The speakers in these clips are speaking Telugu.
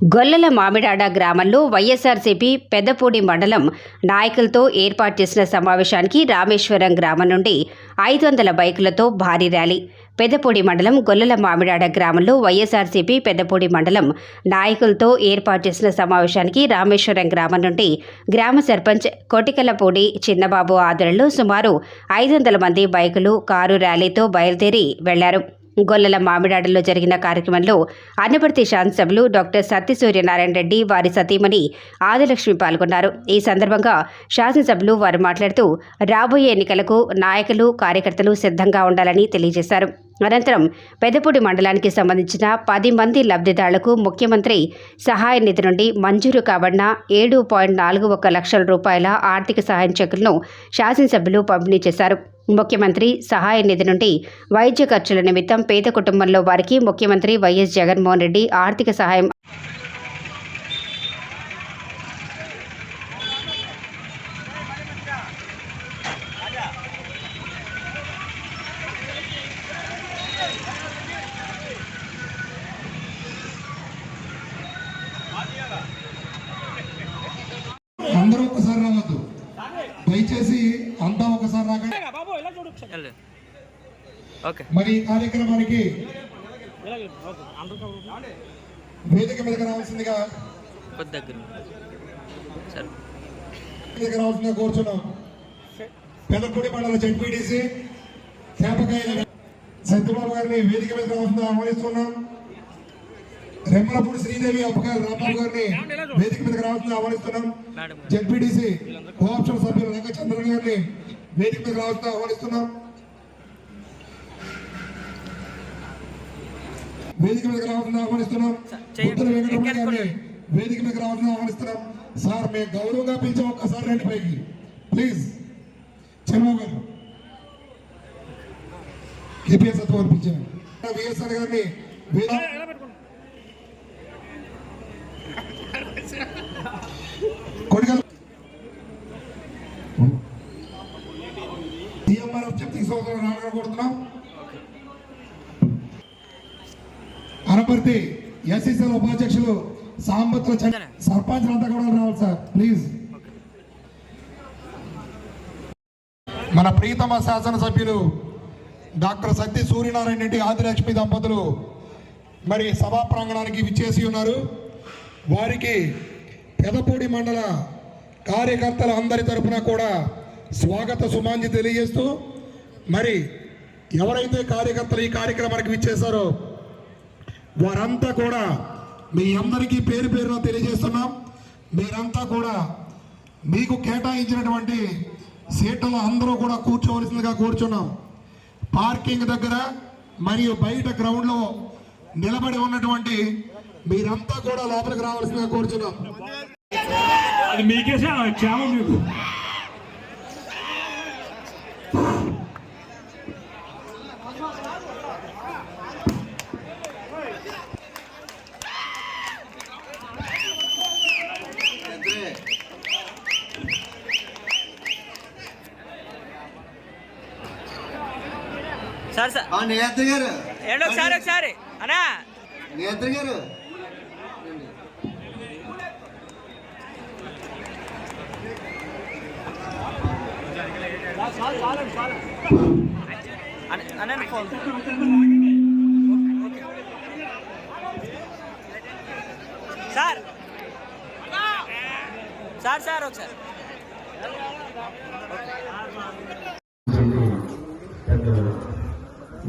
గొల్లల మామిడాడ గ్రామంలో వైఎస్ఆర్సీపీ పెద్దపూడి మండలం నాయకులతో ఏర్పాటు చేసిన సమావేశానికి రామేశ్వరం గ్రామం నుండి ఐదు వందల బైకులతో భారీ ర్యాలీ. పెద్దపూడి మండలం గొల్లల మామిడాడ గ్రామంలో వైఎస్ఆర్సీపీ పెద్దపూడి మండలం నాయకులతో ఏర్పాటు చేసిన సమావేశానికి రామేశ్వరం గ్రామం నుండి గ్రామ సర్పంచ్ కొటికలపూడి చిన్నబాబు ఆధ్వర్యంలో సుమారు ఐదు వందల మంది బైకులు కారు ర్యాలీతో బయలుదేరి వెళ్ళారు. గొల్లల మామిడాడలో జరిగిన కార్యక్రమంలో అన్నపర్తి శాసనసభ్యులు డాక్టర్ సత్య సూర్యనారాయణ రెడ్డి వారి సతీమణి ఆదిలక్ష్మి పాల్గొన్నారు. ఈ సందర్భంగా శాసనసభ్యులు వారు మాట్లాడుతూ రాబోయే ఎన్నికలకు నాయకులు కార్యకర్తలు సిద్ధంగా ఉండాలని తెలియజేశారు. అనంతరం పెదపూడి మండలానికి సంబంధించిన పది మంది లబ్ధిదారులకు ముఖ్యమంత్రి సహాయ నిధి నుండి మంజూరు కాబడిన ఏడు పాయింట్ నాలుగు ఒక లక్షల రూపాయల ఆర్థిక సహాయం చెక్కులను శాసనసభ్యులు పంపిణీ చేశారు. ముఖ్యమంత్రి సహాయ నిధి నుండి వైద్య ఖర్చుల నిమిత్తం పేద కుటుంబంలో వారికి ముఖ్యమంత్రి వైఎస్ జగన్మోహన్ రెడ్డి ఆర్థిక సహాయం మరి ఈ కార్యక్రమానికి వేదిక మీదకి రావాల్సిందిగా రావాల్సిందిగా కోరుచున్నాం. పెదపూడి మండల జడ్పీటీసీ చేపకాయల సత్యబాబు గారిని వేదిక మీద రావాల్సిందిగా ఆహ్వానిస్తున్నాం. రెమ్మలపూడి శ్రీదేవి అప్పగారు రాంబాబు గారిని వేదిక మీదకి రావాల్సిందిగా ఆహ్వానిస్తున్నాం. జడ్పీటీసీ కోఆప్షన్ సభ్యులు రంగచంద్రన్ గారిని వేదిక మీద రావాల్సిందిగా ఆహ్వానిస్తున్నాం. వేదిక మీద రావాల్సిందిగా ఆహ్వానిస్తున్నాం. బుద్ధుల వెంకటరమణ గారిని వేదిక మీద రావాల్సిందిగా ఆహ్వానిస్తున్నాం. సార్ మేము గౌరవంగా పిలిచాం ఒక్కసారి రండి పైకి. ప్లీజ్. చంద్రబాబు గారు. కేపీఎస్ సత్వం అనిపించాను విఎస్ఆర్ గారిని వేదిక కొడిగల్ సీఎంఆర్ఎఫ్ చెప్తే సంవత్సరం రాగకూడుతున్నాం అనపర్తి ఎస్సీసీల ఉపాధ్యక్షులు సాంబత్ర సర్పంచ్ అంతా కూడా రావాలి సార్ ప్లీజ్. మన ప్రీతమ శాసనసభ్యులు డాక్టర్ సత్య సూర్యనారాయణ రెడ్డి ఆదిలక్ష్మి దంపతులు మరి సభా ప్రాంగణానికి విచ్చేసి ఉన్నారు. వారికి పెదపూడి మండల కార్యకర్తల అందరి తరపున కూడా స్వాగత సుమాంజి తెలియజేస్తూ మరి ఎవరైతే కార్యకర్తలు ఈ కార్యక్రమానికి విచ్చేశారో వారంతా కూడా మీ అందరికీ పేరు పేరున తెలియజేస్తున్నాం. మీరంతా కూడా మీకు కేటాయించినటువంటి సీట్లలో అందరూ కూడా కూర్చోవలసిందిగా కూర్చున్నాం. పార్కింగ్ దగ్గర మరియు బయట గ్రౌండ్లో నిలబడి ఉన్నటువంటి మీరంతా కూడా లోపలికి రావాల్సిందిగా కూర్చున్నాం. అది మీకేసే క్షేమం మీకు. Sir sir. నేత్ర గారు. ఏంటి ఒకసారి ఒకసారి. అన్నా. నేత్ర గారు. అన్న ఫోన్. సార్. సార్ సార్ ఒకసారి.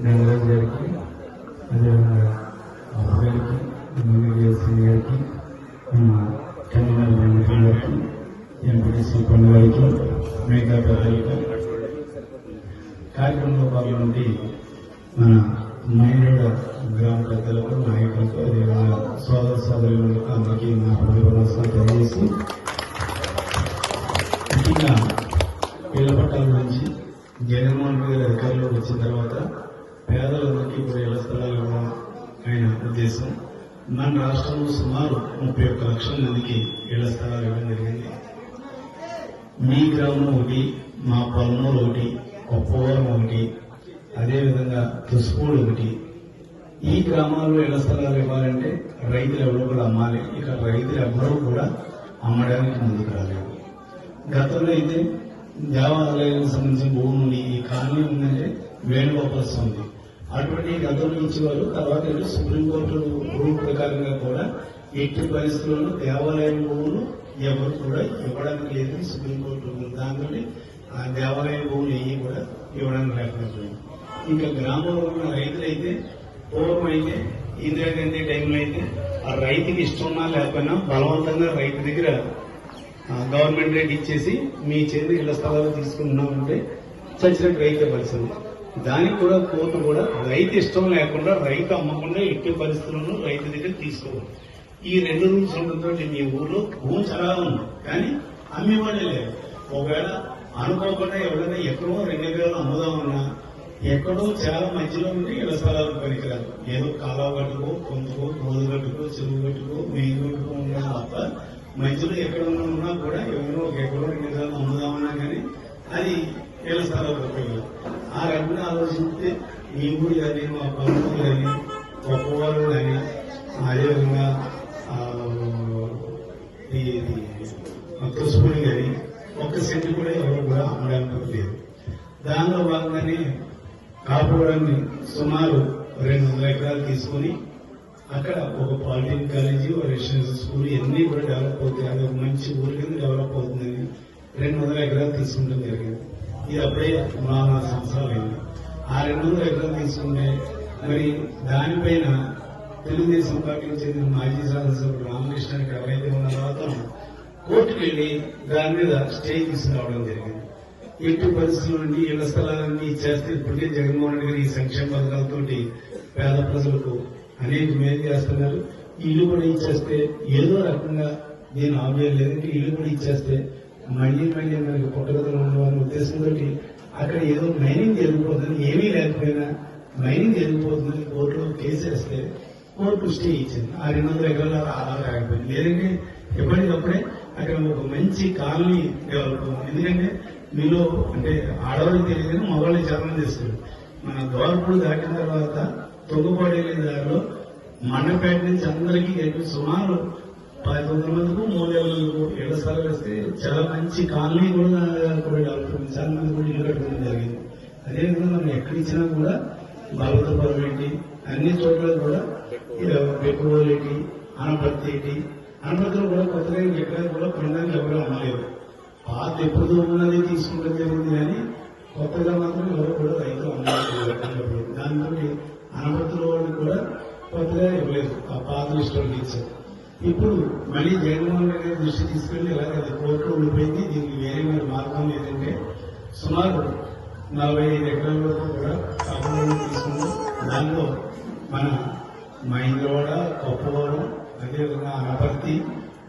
గంగరాజు గారికి అదేవిధంగా బాబు గారికి ఎమ్మెల్యేసీ గారికి కన్వీనర్ వెంకట గారికి ఎంపీటీసీ కొండ గారికి. మిగతా పెద్దలకి కార్యక్రమంలో మన మైండ్ గ్రామ పెద్దలకు నాయకులకు అదేవిధంగా సోదర సోదరులకు అందరికీ నా హృదయపూర్వక తెలియజేసి ముఖ్యంగా పట్టాల గురించి జగన్మోహన్ రెడ్డి గారి అధికారంలోకి వచ్చిన తర్వాత పేదలందరికీ కూడా ఇళ్ళ స్థలాలు ఇవ్వడం ఆయన ఉద్దేశం. మన రాష్ట్రంలో సుమారు ముప్పై ఒక్క లక్షల మందికి ఇళ్ళ స్థలాలు ఇవ్వడం జరిగింది. మీ గ్రామం ఒకటి మా పొలంలో ఒకటి కొప్పవరం ఒకటి అదేవిధంగా తుసుపూడు ఒకటి. ఈ గ్రామాల్లో ఇళ్ళ స్థలాలు ఇవ్వాలంటే రైతులు ఎవరు కూడా అమ్మాలి. ఇక రైతులు ఎవరూ కూడా అమ్మడానికి ముందుకు రాలేదు. గతంలో అయితే దేవాలయానికి సంబంధించిన భూములు ఈ కాలనీ ఉందంటే వేణుగోపాల స్వామి అటువంటి గతంలో ఇచ్చేవారు తర్వాత సుప్రీంకోర్టు రూల్ ప్రకారంగా కూడా ఎట్టి పరిస్థితుల్లో దేవాలయం భూములు ఎవరు కూడా ఇవ్వడానికి లేదు సుప్రీంకోర్టు రూల్. ఆ దేవాలయ భూములు ఏవి కూడా ఇవ్వడానికి లేకుండా ఇంకా గ్రామంలో ఉన్న రైతులైతే పూర్వం అయితే ఇందిరాగాంధీ టైంలో అయితే ఆ రైతుకి ఇష్టం ఉన్నా లేకపోయినా బలవంతంగా రైతు దగ్గర గవర్నమెంట్ రేట్ ఇచ్చేసి మీ చేతి ఇళ్ళ స్థలాలు తీసుకుంటున్నామంటే చచ్చినట్టు రైతు ఇవ్వాల్సింది దానికి కూడా కోర్టు కూడా రైతు ఇష్టం లేకుండా రైతు అమ్మకుండా ఎట్టి పరిస్థితుల్లో రైతు దగ్గర తీసుకోవాలి ఈ రెండు రూల్స్ ఉండడంతో మీ ఊర్లో భూమి చాలా ఉంది కానీ అమ్మేవాడే లేదు. ఒకవేళ అనుకోకుండా ఎవరైనా ఎక్కడో రెండు ఎకరాలు అమ్ముదామన్నా ఎక్కడో చాలా మధ్యలో ఉండి ఇళ్ళ స్థలాలు పనికిరాదు. ఏదో కాలువ గట్టుకో పొందుకో రోజు గట్టుకో చెరువు గట్టుకో మెయిన్ గట్టుకో ఉన్నా తప్ప మధ్యలో ఎక్కడ ఉన్నా కూడా ఎవరో ఒక ఎక్కడో రెండు ఎకరాలు అమ్ముదామన్నా కానీ అది ఇళ్ళ స్థలాలు ఉపయోగం. ఆ రకంగా ఆలోచిస్తే మీ కానీ మా బంధువులు కానీ గొప్పవాళ్ళు కానీ అదేవిధంగా ఆ, కానీ ఒక్క సెంటు కూడా ఎవరు కూడా అమ్మడానికి లేదు. దానిలో భాగంగానే కాపురాన్ని సుమారు రెండు వందల ఎకరాలు తీసుకొని అక్కడ ఒక పాలిటెక్నిక్ కాలేజీ ఒక రెసిడెన్షియల్ స్కూల్ ఇవన్నీ కూడా డెవలప్ అవుతాయి. అది ఒక మంచి ఊరి కింద డెవలప్ అవుతుందని రెండు వందల ఎకరాలు తీసుకుంటాం జరిగింది. ఇది అప్పుడే నాలుగు సంవత్సరాలు అయింది ఆ రెండు వందల ఎకరాలు తీసుకుంటే మరి దానిపైన తెలుగుదేశం పార్టీకి చెందిన మాజీ శాసనసభ్యుడు రామకృష్ణానికి ఎవరైతే ఉన్నారో అతను కోర్టుకు వెళ్ళి దాని మీద స్టే తీసుకురావడం జరిగింది. ఎట్టి పరిస్థితుల నుండి ఇళ్ళ స్థలాలన్నీ ఇచ్చేస్తే ఇప్పటికే జగన్మోహన్ రెడ్డి గారు ఈ సంక్షేమ పథకాలతోటి పేద ప్రజలకు అనేక మేలు చేస్తున్నారు. ఇల్లు కూడా ఇచ్చేస్తే ఏదో రకంగా నేను ఆమె లేదంటే ఇల్లు కూడా ఇచ్చేస్తే మళ్ళీ మళ్ళీ మనకి పుట్టగతులు ఉద్దేశం ఉద్దేశంతో అక్కడ ఏదో మైనింగ్ జరిగిపోతుంది ఏమీ లేకపోయినా మైనింగ్ జరిగిపోతుందని కోర్టులో కేసు వేస్తే కోర్టు స్టే ఇచ్చింది. ఆ రెండు వందల ఎకరాల ఆధార్ ఆగిపోయింది. లేదంటే ఎప్పటికప్పుడే అక్కడ ఒక మంచి కాలనీ డెవలప్ ఎందుకంటే మీలో అంటే ఆడవాళ్ళకి తెలియదు మగవాళ్ళకి చాలా మంది మన దోరపూడి దాటిన తర్వాత తొంగపాడు దారిలో మండపేట నుంచి అందరికీ సుమారు పది వందల మందికి మూడు వేల మందికి ఏళ్ళ స్థలాలు వేస్తే చాలా మంచి కాలనీ కూడా కూడా డెవలప్ అయింది. చాలా మంది కూడా ఇల్లు కట్టుకోవడం జరిగింది. అదేవిధంగా మనం ఎక్కడ ఇచ్చినా కూడా బాలతపురం ఏంటి అన్ని చోట్ల కూడా పెట్టుబడులు ఏంటి అనపర్తి ఏంటి అనపర్తిలో కూడా కొత్తగా ఎక్కడ కూడా కొనడానికి ఎవరు అమ్మలేదు పాత ఎప్పుడు ఉన్నది తీసుకుంటే జరిగింది కానీ కొత్తగా మాత్రం ఎవరు కూడా రైతులు అమ్మలేదు దాంతో అనపర్తిలో వాళ్ళు కూడా కొత్తగా ఇవ్వలేదు. ఆ పాత విషయంలో ఇచ్చారు ఇప్పుడు మళ్ళీ జగన్మోహన్ రెడ్డి గారి దృష్టి తీసుకెళ్ళి ఇలాగ అది కోర్టులో ఉండిపోయింది దీనికి వేరే మరి మార్గం లేదంటే సుమారు నలభై ఐదు ఎకరాల వరకు కూడా కాపులను తీసుకున్నాం దానిలో మన మహేంద్రవాడ కొప్పవాడ అదేవిధంగా అనపర్తి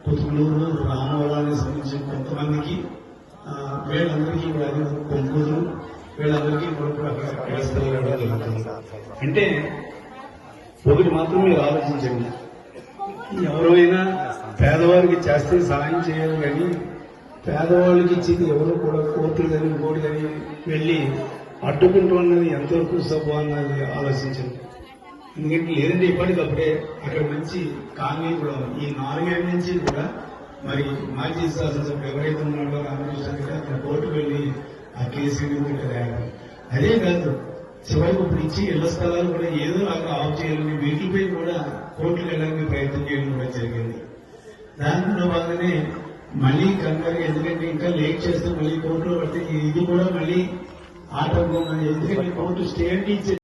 కుతుకులూరు రామవరానికి సంబంధించిన కొంతమందికి వీళ్ళందరికీ కూడా అదే కొంకూరు వీళ్ళందరికీ కూడా అంటే ఒకటి మాత్రం మీరు ఆలోచించండి. ఎవరైనా పేదవారికి చేస్తే సహాయం చేయాలి కానీ పేదవాళ్ళకి ఇచ్చింది ఎవరు కూడా కోర్టులు కానీ ఇంకోటి కానీ వెళ్ళి అడ్డుకుంటూ అన్నది ఎంతవరకు సబ్బు అన్నది ఆలోచించండి. ఎందుకంటే లేదంటే ఇప్పటికప్పుడే అక్కడ మంచి కాలనీ కూడా ఈ నాలుగేళ్ళ నుంచి కూడా మరి మాజీ శాసనసభ్యుడు ఎవరైతే ఉన్నాడో రామకృష్ణ అక్కడ కోర్టుకు వెళ్ళి ఆ కేసు అదే కాదు చివరికి ఇప్పుడు ఇచ్చి ఇళ్ళ స్థలాలు కూడా ఏదో అక్కడ ఆఫ్ చేయాలని వీటిపై కూడా కోర్టుకు వెళ్ళడానికి ప్రయత్నం చేయడం కూడా జరిగింది. దాంట్లో భాగంగానే మళ్ళీ కంగారు ఎందుకంటే ఇంకా లేట్ చేస్తే మళ్ళీ కోర్టులో పడితే ఇది కూడా మళ్ళీ ఆటంకం. ఎందుకంటే కోర్టు స్టే అంటే